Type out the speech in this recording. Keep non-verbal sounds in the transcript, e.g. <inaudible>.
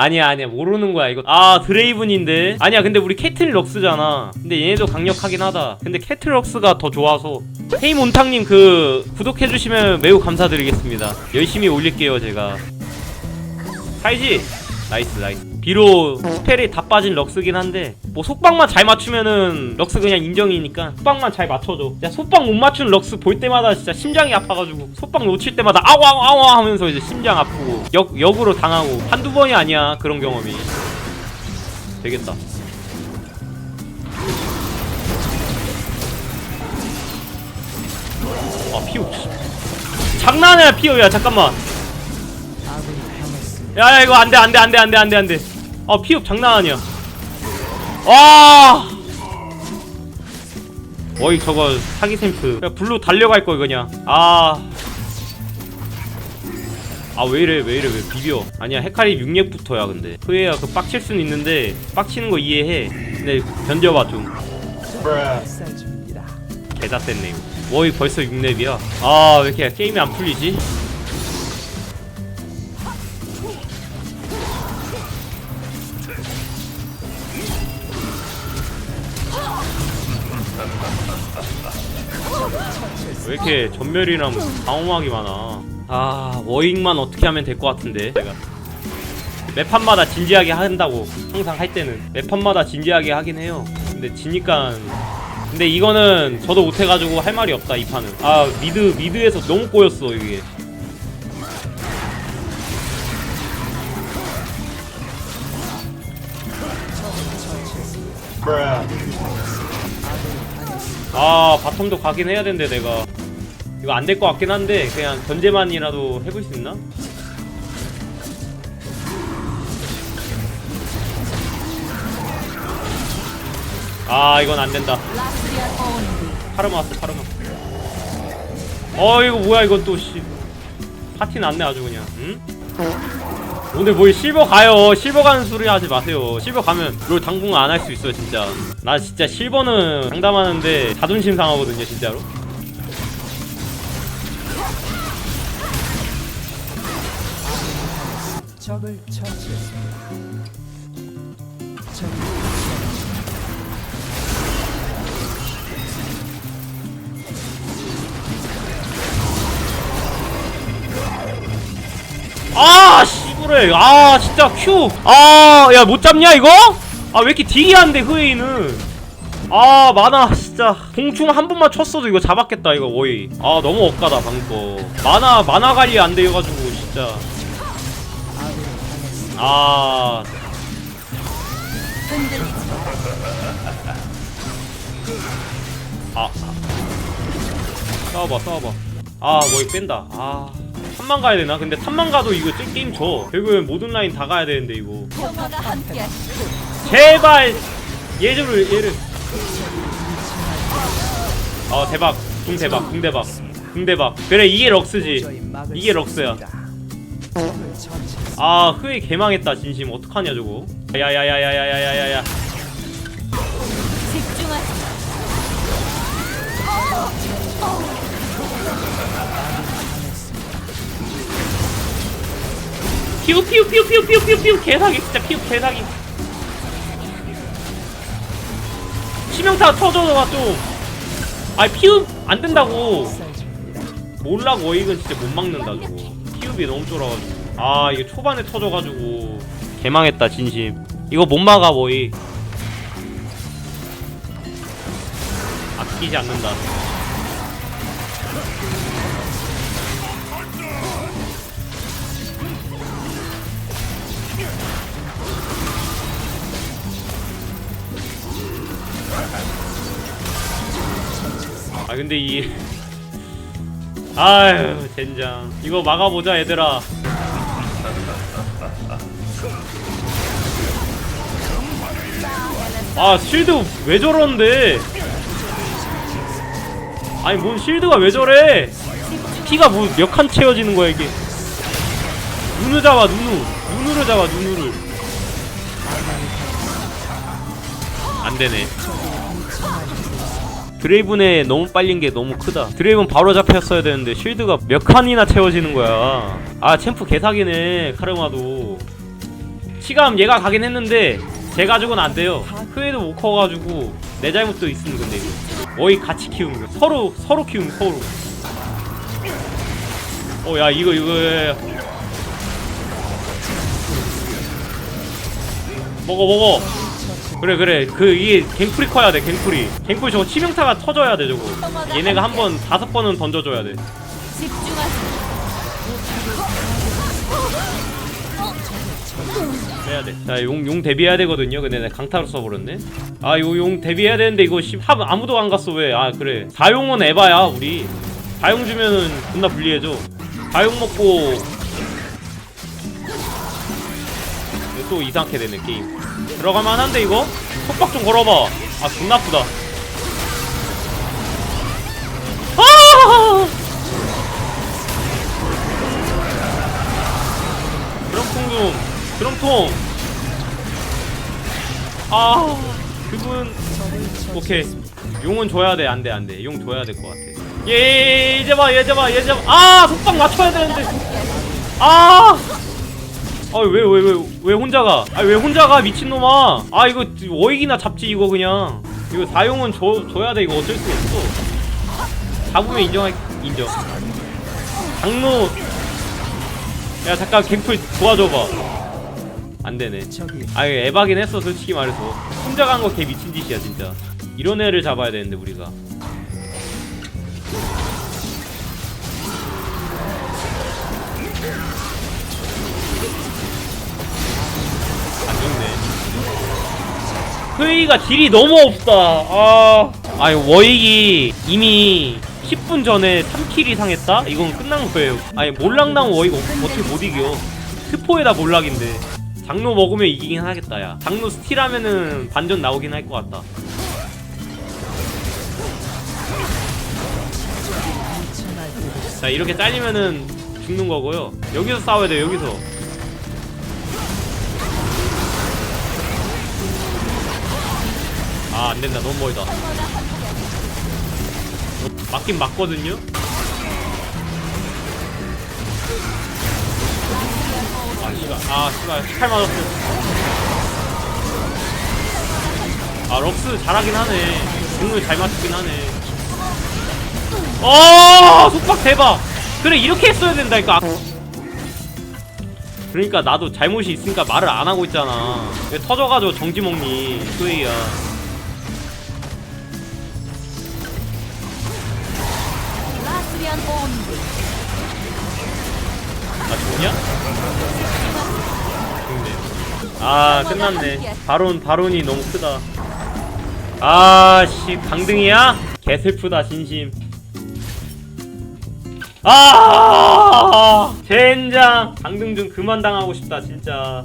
아니야 아니야. 모르는 거야 이거. 아 드레이븐인데. 아니야 근데 우리 캐틀 럭스잖아. 근데 얘네도 강력하긴 하다. 근데 캐틀 럭스가 더 좋아서. 헤이 몬탕님 그 구독해주시면 매우 감사드리겠습니다. 열심히 올릴게요 제가. 살지? 나이스 나이스 비록 스펠이 다 빠진 럭스긴 한데 뭐 속박만 잘 맞추면은 럭스 그냥 인정이니까 속박만 잘 맞춰줘. 진짜 속박 못 맞추는 럭스 볼 때마다 진짜 심장이 아파가지고 속박 놓칠 때마다 아우 아우 아우 하면서 이제 심장 아프고 역, 역으로 당하고 한두 번이 아니야 그런 경험이. 되겠다. 아 피우 장난이야 피우야 잠깐만. 야야 이거 안돼 안돼 안돼 안돼 안돼 안돼 아 피업 장난 아니야. 와! 어이 저거 사기 샘프. 야 블루 달려갈 걸 그냥. 아. 아 왜이래 왜이래 왜 비벼. 아니야 헤카리 6렙부터야 근데. 후에야. 그 빡칠 순 있는데 빡치는 거 이해해. 근데 견뎌봐 좀. 개다 셌네 이거. 워이 벌써 6렙이야. 아 왜 이렇게 게임이 안 풀리지 왜 이렇게 전멸이랑 방어막이 많아? 아 워잉만 어떻게 하면 될 것 같은데 제가. 매판마다 진지하게 한다고 항상 할 때는. 매판마다 진지하게 하긴 해요. 근데 지니까 근데 이거는 저도 못해가지고 할 말이 없다 이 판은. 아 미드 미드에서 너무 꼬였어 이게 아 바텀도 가긴 해야 되는데 내가. 이거 안 될 것 같긴 한데 그냥 견제만이라도 해볼 수 있나? 아 이건 안 된다. 파르마 왔어 파르마 어. 이거 뭐야 이건 또씨. 파티 났네 아주 그냥. 응? 오늘 뭐 실버 가요. 실버 가는 소리 하지 마세요. 실버 가면 롤 당분 안할 수 있어 진짜. 나 진짜 실버는 장담하는데 자존심 상하거든요 진짜로. 적을 처치했습니다. 적이 아씨 부레 아 진짜 큐아야 못 잡냐 이거? 아 왜 이렇게 안돼 흐웨이는? 아 만화 진짜. 공충 한 번만 쳤어도 이거 잡았겠다 이거 거의. 아 너무 억까다 방금 거 만화 만화 관리 안 돼가지고 진짜. 아. 아, 아. 싸워봐 싸워봐. 아 뭐이 뺀다. 아 탑만 가야 되나? 근데 탑만 가도 이거 ጭ 게임 져 결국엔 모든 라인 다 가야 되는데 이거. 제발! 얘를 얘를. 어 대박. 궁 대박 궁 대박. 궁 대박. 그래 이게 럭스지. 이게 수 럭스야. 아 흐에 개망했다 진심. 어떡하냐 저거. 야야야야야야야야야 피우 피우 피우 피우 피우 피우 피우. 개사기 진짜 피우 개사기. 치명타 터져가 좀 아니 피우 안 된다고. 쌀 중입니다. 몰라고 이건 진짜 못 막는다 저거 피읍이 너무 쫄아가지고. 아 이게 초반에 터져가지고. 개망했다 진심. 이거 못 막아 뭐이. 아끼지 않는다 아 근데 이 <laughs> 아유 젠장. 이거 막아보자 얘들아. 아 실드 왜 저러는데? 아니 뭔 실드가 왜 저래? 피가 뭐 몇 칸 채워지는 거야 이게? 누누 잡아 누누. 누누를 잡아 누누를. 안되네 드레이븐에 너무 빨린 게 너무 크다. 드레이븐 바로 잡혔어야 되는데 쉴드가 몇 칸이나 채워지는 거야. 아 챔프 개사기네 카르마도. 치감 얘가 가긴 했는데 제 가족은 안 돼요. 흐에도 못 커가지고 내 잘못도 있으면 근데 이거. 어이 같이 키우는 거 서로 서로 키우는 거, 서로. 어 야 이거 이거. 먹어 먹어 그래 그래 그 이게 갱플이 커야 돼 갱플이 갱플이 저거 치명타가 터져야 돼 저거 얘네가 한 번 다섯 번은 던져줘야 돼. 빼야 돼. 자, 용, 용 데뷔해야 되거든요. 근데 내가 강타로 써버렸네. 아, 요 용 데뷔해야 되는데 이거 씨, 하, 아무도 안 갔어 왜? 아, 그래. 4용은 에바야, 우리. 4용 주면은 존나 불리해져. 4용 먹고 또 이상하게 되네 게임. 들어가만 한데 이거? 속박 좀 걸어봐. 아, 존나 아프다. 아! 드럼통 좀 드럼통 아 그분 오케이 용은 줘야 돼 안돼 안돼 용 줘야 될 것 같아 예 이제 봐얘 이제 봐얘 이제 봐아 속박 맞춰야 되는데 아 아왜 왜 왜 왜 혼자가? 아 왜 혼자가 미친놈아? 아 이거 워익이나 잡지 이거 그냥. 이거 사용은 줘, 줘야 돼 이거 어쩔 수 없어. 잡으면 인정할 인정. 장로. 야 잠깐 갱플 도와줘봐. 안 되네. 저기 아 이거 에바긴 했어 솔직히 말해서. 혼자 간 거 개 미친 짓이야 진짜. 이런 애를 잡아야 되는데 우리가 흐이가 딜이 너무 없다. 아. 아니 워익이 이미 10분 전에 3킬 이상 했다? 이건 끝난 거예요. 아니 몰락당 워익 어- 어떻게 못 이겨? 스포에다 몰락인데. 장로 먹으면 이기긴 하겠다 야. 장로 스틸하면은 반전 나오긴 할 것 같다. 자 이렇게 잘리면은 죽는 거고요. 여기서 싸워야 돼요 여기서 아 안된다. 너무 멀다. 맞긴 맞거든요? 아 씨발. 아 씨발. 칼 맞았어. 아 럭스 잘하긴 하네. 공을 잘 맞추긴 하네. 어 속박 대박. 그래 이렇게 했어야 된다니까. 그러니까 나도 잘못이 있으니까 말을 안 하고 있잖아. 왜 터져가지고 정지 먹니 소혜야 아 끝났네. 바론 바론이 너무 크다. 아씨 강등이야? 개슬프다 진심. 아! 젠장! 강등 좀 그만 당하고 싶다 진짜